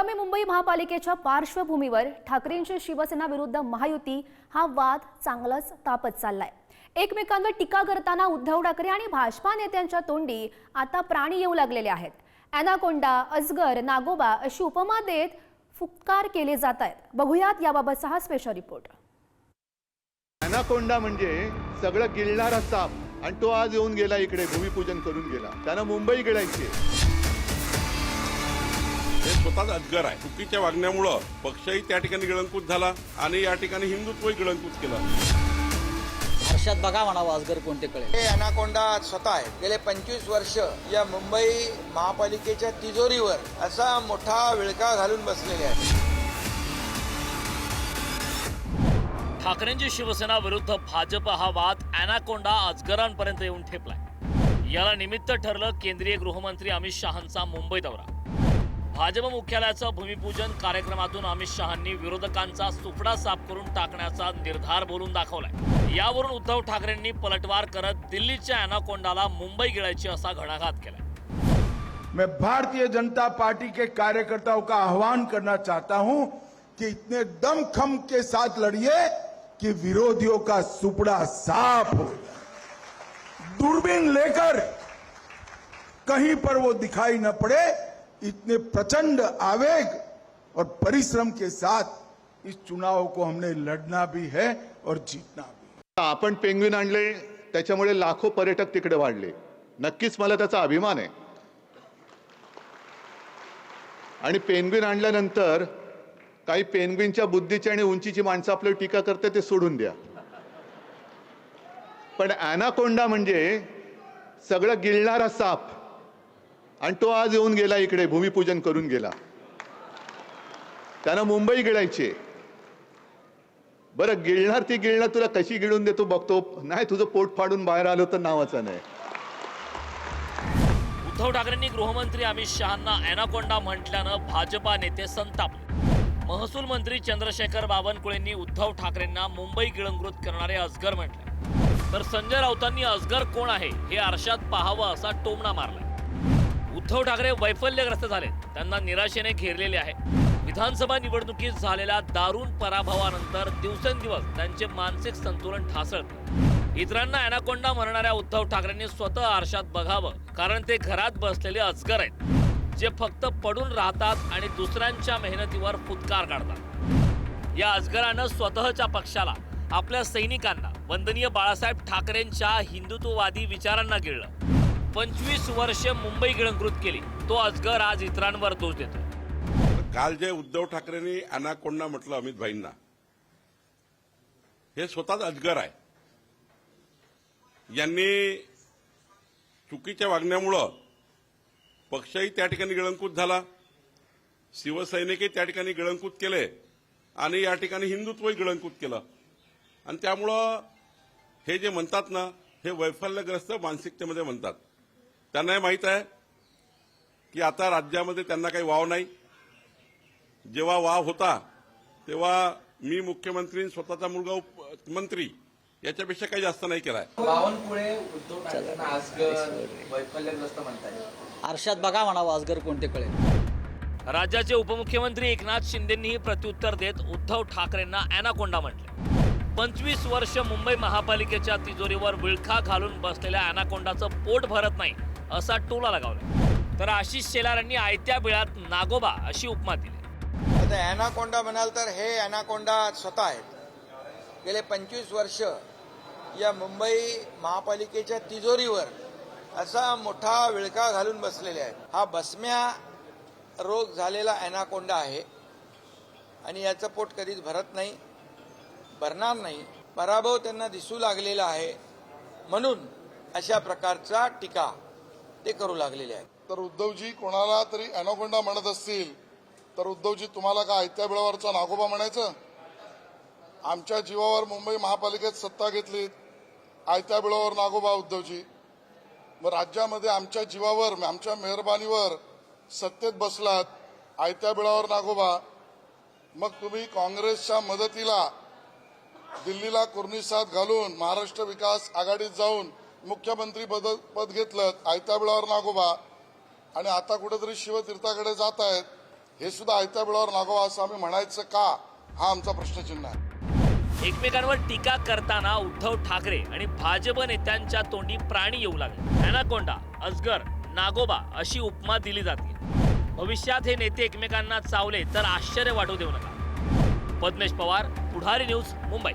आगामी मुंबई महापालिकेच्या पार्श्वभूमीवर ठाकरेंची शिवसेना विरुद्ध महायुती हा वाद चांगलाच तापत चाललाय. एकमेकांवर टीका करताना उद्धव ठाकरे आणि भाजपा नेत्यांच्या तोंडी आता प्राणी येऊ लागलेले आहेत. अॅनाकोंडा अजगर नागोबा अशी उपमा देत फुटकार केले जात आहेत बघूयात याबाबतचा हा स्पेशल रिपोर्ट अनाकोंडा म्हणजे सगळं गिळणारा साप आणि तो आज येऊन गेला इकडे भूमिपूजन करून गेला. त्यानं मुंबई गिळायची हे स्वतःच अजगर आहे. चुकीच्या वागण्यामुळं पक्षही त्या ठिकाणी गिळंकृत झाला आणि या ठिकाणी हिंदुत्वही गिळंकृत केलं. हर्षात बघा म्हणावं अजगर कोणते कळेल हे अनाकोंडा स्वतः आहे गेले पंचवीस वर्ष या मुंबई महापालिकेच्या तिजोरीवर असा मोठा विळका घालून बसलेले आहे ठाकरेंची शिवसेना विरुद्ध भाजप हा वाद अॅनाकोंडा अजगरांपर्यंत येऊन ठेपलाय. याला निमित्त ठरलं केंद्रीय गृहमंत्री अमित शहांचा मुंबई दौरा. भाजप मुख्यालयाचं भूमिपूजन कार्यक्रमातून अमित शहांनी विरोधकांचा सुपडा साफ करून टाकण्याचा निर्धार बोलून दाखवलाय. यावरून उद्धव ठाकरेंनी पलटवार करत दिल्लीच्या अॅनाकोंडाला मुंबई गिळायची असा घणाघात केलाय. मैं भारतीय जनता पार्टी के कार्यकर्ताओं का आह्वान करना चाहता हूं कि इतने दमखम के साथ लड़िए कि विरोधियों का सुपड़ा साफ हो। दूरबीन लेकर कहीं पर वो दिखाई न पड़े इतने प्रचंड आवेग और परिश्रम के साथ इस चुनाव को हमने लड़ना भी है और जीतना भी आपण पेंग्विन आणले त्याच्यामुळे लाखो पर्यटक तिकडे वाढले. नक्कीच मला त्याचा अभिमान आहे. आणि पेंग्विन आणल्यानंतर काही पेंग्विनच्या बुद्धीची आणि उंचीची माणसं आपल्याला टीका करते ते सोडून द्या. पण अॅनाकोंडा म्हणजे सगळं गिळणारा साप. आणि तो आज येऊन गेला इकडे भूमिपूजन करून गेला. त्यानं मुंबई गिळायची. बरं गिळणार ती गिळणार तुला कशी गिळून देतो बघतो. नाही तुझं पोट फाडून बाहेर आलो तर नावाचं नाही. उद्धव ठाकरेंनी गृहमंत्री अमित शहांना अॅनाकोंडा म्हटल्यानं भाजपा नेते संतापले महसूल मंत्री चंद्रशेखर बावनकुळेंनी उद्धव ठाकरेंना मुंबई गिळंकृत करणारे अजगर म्हटले. तर संजय राऊतांनी अजगर कोण आहे हे आरशात पाहावं असा टोमणा मारला उद्धव ठाकरे वैफल्यग्रस्त झाले. त्यांना निराशेने घेरलेले आहे. विधानसभा निवडणुकीत झालेल्या दारुण पराभवानंतर दिवसेंदिवस त्यांचे मानसिक संतुलन ढासळत इतरांना अनाकोंडा म्हणणाऱ्या उद्धव ठाकरेंनी स्वतः आरशात बघावं कारण ते घरात बसलेले अजगर आहेत जे फक्त पडून राहतात आणि दुसऱ्यांच्या मेहनतीवर फुटकार काढतात. या अजगरानं स्वतःच्या पक्षाला आपल्या सैनिकांना वंदनीय बाळासाहेब ठाकरेंच्या हिंदुत्ववादी विचारांना गिळलं. पंचवीस वर्ष मुंबई गिळंकृत केली. तो अजगर आज इतरांवर दोष देतो काल जे उद्धव ठाकरेंनी अनाकोंडा म्हटलं अमित भाईंना हे स्वतःच अजगर आहे. यांनी चुकीच्या वागण्यामुळं पक्षही त्या ठिकाणी गिळंकूत झाला शिवसैनिकही त्या ठिकाणी गिळंकूत केले आणि या ठिकाणी हिंदुत्वही गिळंकूत केलं. आणि त्यामुळं हे जे म्हणतात ना हे वैफल्यग्रस्त मानसिकतेमध्ये म्हणतात. त्यांना हे माहीत आहे की आता राज्यामध्ये त्यांना काही वाव नाही. जेव्हा वाव होता तेव्हा मी मुख्यमंत्री स्वतःचा मुलगा उप- मंत्री याच्यापेक्षा काही जास्त नाही केलाय. बावनकुळे उद्धव ठाकरेंना आजगर वैफल्यग्रस्त म्हणतात हर्षात बघा म्हणावं अजगर कोणते कळेल राज्याचे उपमुख्यमंत्री एकनाथ शिंदेंनीही प्रत्युत्तर देत उद्धव ठाकरेंना अॅनाकोंडा म्हटले. पंचवीस वर्ष मुंबई महापालिकेच्या तिजोरीवर विळखा घालून बसलेल्या अॅनाकोंडाचं पोट भरत नाही. असा टोला लगावला. तर आशिष शेलार यांनी आयत्या बिळात नागोबा अशी उपमा दिली. आता अॅनाकोंडा म्हणाल तर हे अॅनाकोंडा स्वतः आहेत. गेले पंचवीस वर्ष या मुंबई महापालिकेच्या तिजोरीवर असा मोठा विळका घालून बसलेले आहेत. हा बसम्या रोग झालेला अॅनाकोंडा आहे. आणि याचं पोट कधीच भरत नाही भरणार नाही. पराभव त्यांना दिसू लागलेला आहे. म्हणून अशा प्रकारचा टीका ते करू लागलेले आहेत. तर उद्धवजी कोणाला तरी अॅनाकोंडा म्हणत असतील तर उद्धवजी तुम्हाला का आयत्या बिळावरचा नागोबा म्हणायचं? आमच्या जीवावर मुंबई महापालिकेत सत्ता घेतली आयत्या बिळावर नागोबा उद्धवजी. मग राज्यामध्ये आमच्या जीवावर आमच्या मेहरबानीवर सत्तेत बसलात आयत्या बिळावर नागोबा. मग तुम्ही काँग्रेसच्या मदतीला दिल्लीला कुर्निसात घालून महाराष्ट्र विकास आघाडीत जाऊन मुख्यमंत्री पद पद घेतलं आयत्या बिळावर नागोबा. आणि आता कुठेतरी शिवतीर्थाकडे जात आहेत. हे सुद्धा आयत्या बिळावर नागोबा असं आम्ही म्हणायचं का? हा आमचा प्रश्नचिन्ह आहे. एकमेकांवर टीका करताना उद्धव ठाकरे आणि भाजप नेत्यांच्या तोंडी प्राणी येऊ लागले. अॅनाकोंडा अजगर नागोबा अशी उपमा दिली जाते भविष्यात हे नेते एकमेकांना चावले तर आश्चर्य वाटू देऊ नका. पद्मेश पवार पुढारी न्यूज मुंबई.